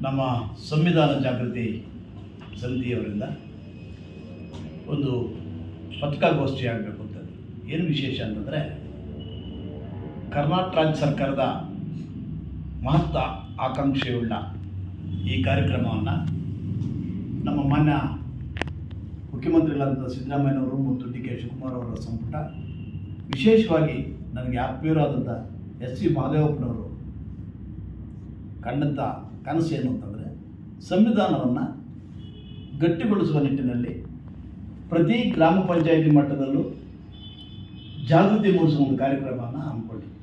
ನಮ್ಮ ಸಂವಿಧಾನ ಜಾಗೃತಿ ಸಮಿತಿಯವರಿಂದ ಒಂದು ಪತ್ರಿಕಾಗೋಷ್ಠಿ ಆಗಬೇಕು ಅಂತ. ಏನು ವಿಶೇಷ ಅಂತಂದರೆ ಕರ್ನಾಟಕ ರಾಜ್ಯ ಸರ್ಕಾರದ ಮಹತ್ವ ಆಕಾಂಕ್ಷೆಯುಳ್ಳ ಈ ಕಾರ್ಯಕ್ರಮವನ್ನು ನಮ್ಮ ಮಾನ್ಯ ಮುಖ್ಯಮಂತ್ರಿಗಳಾದಂಥ ಸಿದ್ದರಾಮಯ್ಯನವರು ಮತ್ತು ಡಿ ಕೆ ಶಿವಕುಮಾರ್ ಅವರ ಸಂಪುಟ ವಿಶೇಷವಾಗಿ ನನಗೆ ಆತ್ಮೀಯರಾದಂಥ ಎಸ್ ಸಿ ಮಹದೇವಪ್ಪನವರು ಕಂಡಂಥ ಕನಸು ಏನು ಅಂತಂದರೆ ಸಂವಿಧಾನವನ್ನು ಗಟ್ಟಿಗೊಳಿಸುವ ನಿಟ್ಟಿನಲ್ಲಿ ಪ್ರತಿ ಗ್ರಾಮ ಪಂಚಾಯಿತಿ ಮಟ್ಟದಲ್ಲೂ ಜಾಗೃತಿ ಮೂಡಿಸುವ ಒಂದು ಕಾರ್ಯಕ್ರಮವನ್ನು ಹಮ್ಮಿಕೊಂಡಿದೆ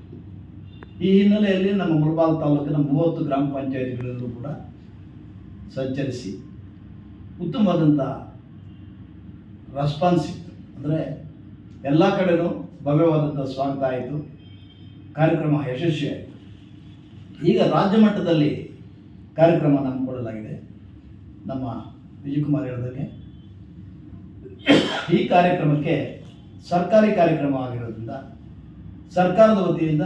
ಈ ಹಿನ್ನೆಲೆಯಲ್ಲಿ ನಮ್ಮ ಮುಳಬಾಲ್ ತಾಲೂಕಿನ ಮೂವತ್ತು ಗ್ರಾಮ ಪಂಚಾಯಿತಿಗಳಲ್ಲೂ ಕೂಡ ಸಂಚರಿಸಿ ಉತ್ತಮವಾದಂಥ ರೆಸ್ಪಾನ್ಸ್ ಇತ್ತು ಅಂದರೆ ಎಲ್ಲ ಕಡೆನೂ ಭವ್ಯವಾದಂಥ ಸ್ವಾಗತ ಆಯಿತು. ಕಾರ್ಯಕ್ರಮ ಯಶಸ್ವಿಯಾಯಿತು. ಈಗ ರಾಜ್ಯ ಮಟ್ಟದಲ್ಲಿ ಕಾರ್ಯಕ್ರಮ ಹಮ್ಮಿಕೊಳ್ಳಲಾಗಿದೆ ನಮ್ಮ ವಿಜಯಕುಮಾರ್ ಹೇಳಿದಂಗೆ ಈ ಕಾರ್ಯಕ್ರಮಕ್ಕೆ ಸರ್ಕಾರಿ ಕಾರ್ಯಕ್ರಮ ಆಗಿರೋದ್ರಿಂದ ಸರ್ಕಾರದ ವತಿಯಿಂದ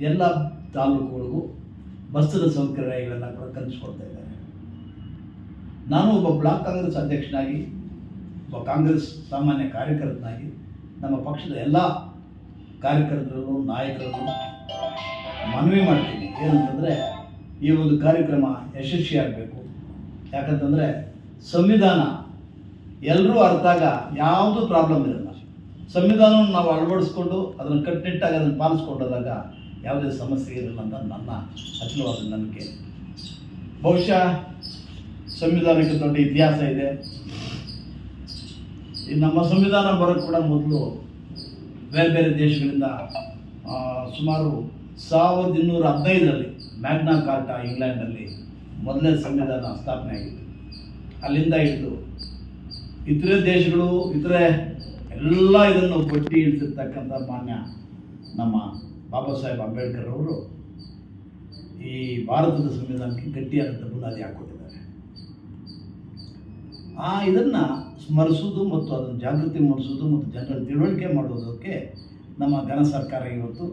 ಎಲ್ಲ ತಾಲೂಕುಗಳಿಗೂ ಬಸ್ಸಿನ ಸೌಕರ್ಯಗಳನ್ನ ಕೂಡ ಕಲ್ಪಿಸ್ಕೊಡ್ತಾ ಇದ್ದಾರೆ. ನಾನು ಒಬ್ಬ ಬ್ಲಾಕ್ ಕಾಂಗ್ರೆಸ್ ಅಧ್ಯಕ್ಷನಾಗಿ, ಒಬ್ಬ ಕಾಂಗ್ರೆಸ್ ಸಾಮಾನ್ಯ ಕಾರ್ಯಕರ್ತನಾಗಿ ನಮ್ಮ ಪಕ್ಷದ ಎಲ್ಲ ಕಾರ್ಯಕರ್ತರನ್ನು ನಾಯಕರನ್ನು ಮನವಿ ಮಾಡ್ತೀನಿ. ಏನಂತಂದರೆ ಈ ಒಂದು ಕಾರ್ಯಕ್ರಮ ಯಶಸ್ವಿಯಾಗಬೇಕು ಯಾಕಂತಂದರೆ ಸಂವಿಧಾನ ಎಲ್ಲರೂ ಅರ್ಥಾಗ ಯಾವುದೂ ಪ್ರಾಬ್ಲಮ್ ಇರಲ್ಲ. ಸಂವಿಧಾನವನ್ನು ನಾವು ಅಳವಡಿಸ್ಕೊಂಡು ಅದನ್ನು ಕಟ್ಟುನಿಟ್ಟಾಗಿ ಅದನ್ನು ಪಾಲಿಸ್ಕೊಂಡಾಗ ಯಾವುದೇ ಸಮಸ್ಯೆ ಇರಲ್ಲ ಅಂತ ನನ್ನ ಅಚಲವಾದ ನಂಬಿಕೆ. ಬಹುಶಃ ಸಂವಿಧಾನಕ್ಕೆ ದೊಡ್ಡ ಇತಿಹಾಸ ಇದೆ. ಈ ನಮ್ಮ ಸಂವಿಧಾನ ಬರೋಕ್ಕೆ ಕೂಡ ಮೊದಲು ಬೇರೆ ಬೇರೆ ದೇಶಗಳಿಂದ ಸುಮಾರು ಸಾವಿರದ ಇನ್ನೂರ ಹದಿನೈದರಲ್ಲಿ ಮ್ಯಾಗ್ನಾ ಕಾರ್ಟಾ ಇಂಗ್ಲೆಂಡಲ್ಲಿ ಮೊದಲನೇ ಸಂವಿಧಾನ ಸ್ಥಾಪನೆ ಆಗಿದೆ ಅಲ್ಲಿಂದ ಹಿಡಿದು ಇತರೆ ದೇಶಗಳು, ಇತರೆ ಎಲ್ಲ ಇದನ್ನು ಪಟ್ಟಿ ಇಳಿಸಿರ್ತಕ್ಕಂಥ ಮಾನ್ಯ ನಮ್ಮ ಬಾಬಾ ಸಾಹೇಬ್ ಅಂಬೇಡ್ಕರ್ ಅವರು ಈ ಭಾರತದ ಸಂವಿಧಾನಕ್ಕೆ ಗಟ್ಟಿಯಾದಂಥ ಬುನಾದಿ ಹಾಕ್ಕೊಟ್ಟಿದ್ದಾರೆ ಆ ಇದನ್ನು ಸ್ಮರಿಸೋದು ಮತ್ತು ಅದನ್ನು ಜಾಗೃತಿ ಮೂಡಿಸೋದು ಮತ್ತು ಜನರ ತಿಳುವಳಿಕೆ ಮಾಡುವುದಕ್ಕೆ ನಮ್ಮ ಘನ ಸರ್ಕಾರ ಇವತ್ತು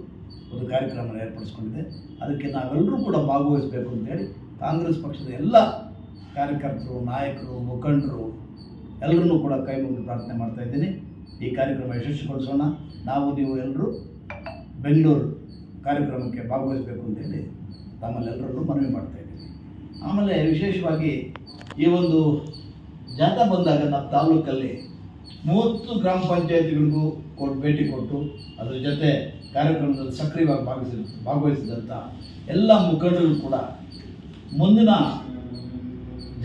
ಒಂದು ಕಾರ್ಯಕ್ರಮ ಏರ್ಪಡಿಸ್ಕೊಂಡಿದೆ. ಅದಕ್ಕೆ ನಾವೆಲ್ಲರೂ ಕೂಡ ಭಾಗವಹಿಸಬೇಕು ಅಂತೇಳಿ ಕಾಂಗ್ರೆಸ್ ಪಕ್ಷದ ಎಲ್ಲ ಕಾರ್ಯಕರ್ತರು, ನಾಯಕರು, ಮುಖಂಡರು ಎಲ್ಲರನ್ನೂ ಕೂಡ ಕೈ ಮುಗಿದು ಪ್ರಾರ್ಥನೆ ಮಾಡ್ತಾ ಇದ್ದೀನಿ. ಈ ಕಾರ್ಯಕ್ರಮ ಯಶಸ್ವಿಗೊಳಿಸೋಣ. ನಾವು ನೀವು ಎಲ್ಲರೂ ಬೆಂಗಳೂರು ಕಾರ್ಯಕ್ರಮಕ್ಕೆ ಭಾಗವಹಿಸಬೇಕು ಅಂತೇಳಿ ತಮ್ಮಲ್ಲೆಲ್ಲರಲ್ಲೂ ಮನವಿ ಮಾಡ್ತಾ ಇದ್ದೀನಿ. ಆಮೇಲೆ ವಿಶೇಷವಾಗಿ ಈ ಒಂದು ಜಾಥಾ ಬಂದಾಗ ನಮ್ಮ ತಾಲೂಕಲ್ಲಿ ಮೂವತ್ತು ಗ್ರಾಮ ಪಂಚಾಯತಿಗಳಿಗೂ ಕೊಟ್ಟು ಭೇಟಿ ಕೊಟ್ಟು ಅದರ ಜೊತೆ ಕಾರ್ಯಕ್ರಮದಲ್ಲಿ ಸಕ್ರಿಯವಾಗಿ ಭಾಗವಹಿಸಿ ಭಾಗವಹಿಸಿದಂಥ ಎಲ್ಲ ಮುಖಂಡರು ಕೂಡ ಮುಂದಿನ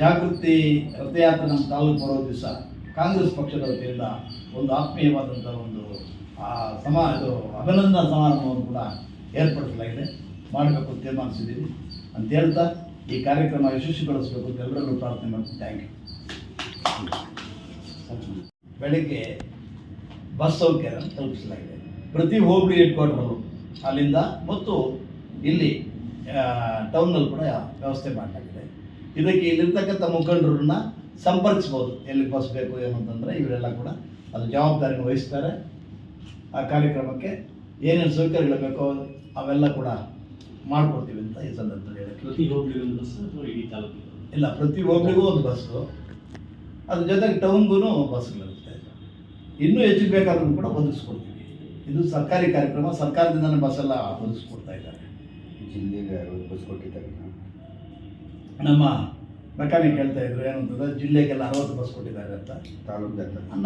ಜಾಗೃತಿ ರಥಯಾತ್ರೆ ನಮ್ಮ ತಾಲೂಕು ಬರೋ ದಿವಸ ಕಾಂಗ್ರೆಸ್ ಪಕ್ಷದ ವತಿಯಿಂದ ಒಂದು ಆತ್ಮೀಯವಾದಂಥ ಒಂದು ಸಮಾ ಇದು ಅಭಿನಂದನಾ ಸಮಾರಂಭವನ್ನು ಕೂಡ ಏರ್ಪಡಿಸಲಾಗಿದೆ. ಮಾಡಬೇಕು ತೀರ್ಮಾನಿಸಿದ್ದೀವಿ. ಅಂತ ಹೇಳ್ತಾ ಈ ಕಾರ್ಯಕ್ರಮ ಯಶಸ್ವಿಗೊಳಿಸಬೇಕು ಅಂತ ಎಲ್ಲರಲ್ಲೂ ಪ್ರಾರ್ಥನೆ ಮಾಡ್ತೀನಿ. Thank you. ಬೆಳಗ್ಗೆ ಬಸ್ ಸೌಕರ್ಯ ತಲುಪಿಸಲಾಗಿದೆ. ಪ್ರತಿ ಹೋಬಳಿ ಹೆಡ್ ಕ್ವಾರ್ಟರ್ ಅಲ್ಲಿಂದ ಮತ್ತು ಇಲ್ಲಿ ಟೌನಲ್ಲಿ ಕೂಡ ವ್ಯವಸ್ಥೆ ಮಾಡಲಾಗಿದೆ. ಇದಕ್ಕೆ ಇಲ್ಲಿರ್ತಕ್ಕಂಥ ಮುಖಂಡರನ್ನ ಸಂಪರ್ಕಿಸ್ಬೋದು ಎಲ್ಲಿ ಬಸ್ ಬೇಕು ಏನು ಅಂತಂದರೆ ಇವರೆಲ್ಲ ಕೂಡ ಅದು ಜವಾಬ್ದಾರಿಯನ್ನು ವಹಿಸ್ತಾರೆ. ಆ ಕಾರ್ಯಕ್ರಮಕ್ಕೆ ಏನೇನು ಸೌಕರ್ಯಗಳು ಬೇಕೋ ಅವೆಲ್ಲ ಕೂಡ ಮಾಡಿಕೊಡ್ತೀವಿ ಅಂತ ಈ ಸಂದರ್ಭದಲ್ಲಿ ಪ್ರತಿ ಹೋಬಳಿಗೂ ಒಂದು ಬಸ್ ಇಡೀ ತಾಲೂಕಿಗೆ? ಇಲ್ಲ ಪ್ರತಿ ಹೋಬಳಿಗೂ ಒಂದು ಬಸ್ಸು. ಅದ್ರ ಜೊತೆಗೆ ಟೌನ್ಗೂ ಬಸ್ಗಳಿರುತ್ತೆ ಇನ್ನೂ ಹೆಚ್ಚು ಬೇಕಾದ್ರೂ ಕೂಡ ಒದಗಿಸ್ಕೊಡ್ತೀವಿ ಇದು ಸರ್ಕಾರಿ ಕಾರ್ಯಕ್ರಮ ಸರ್ಕಾರದಿಂದನೇ ಬಸ್ ಎಲ್ಲ ಒದಗಿಸ್ಕೊಡ್ತಾ ಇದ್ದಾರೆ. ಜಿಲ್ಲೆಗೆ ಅರವತ್ತು ಬಸ್ ಕೊಟ್ಟಿದ್ದಾರೆ? ನಮ್ಮ ಮೆಕ್ಯಾನಿಕ್ ಹೇಳ್ತಾ ಇದ್ರು ಏನಂತಂದ್ರೆ ಜಿಲ್ಲೆಗೆಲ್ಲ ಅರವತ್ತು ಬಸ್ ಕೊಟ್ಟಿದ್ದಾರೆ ಅಂತ. ತಾಲೂಕು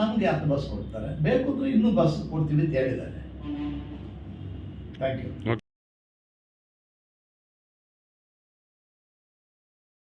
ನಮಗೆ ಹತ್ತು ಬಸ್ ಕೊಡ್ತಾರೆ. ಬೇಕು ಅಂದ್ರೆ ಇನ್ನೂ ಬಸ್ ಕೊಡ್ತೀವಿ ಅಂತ ಹೇಳಿದ್ದಾರೆ. Thank you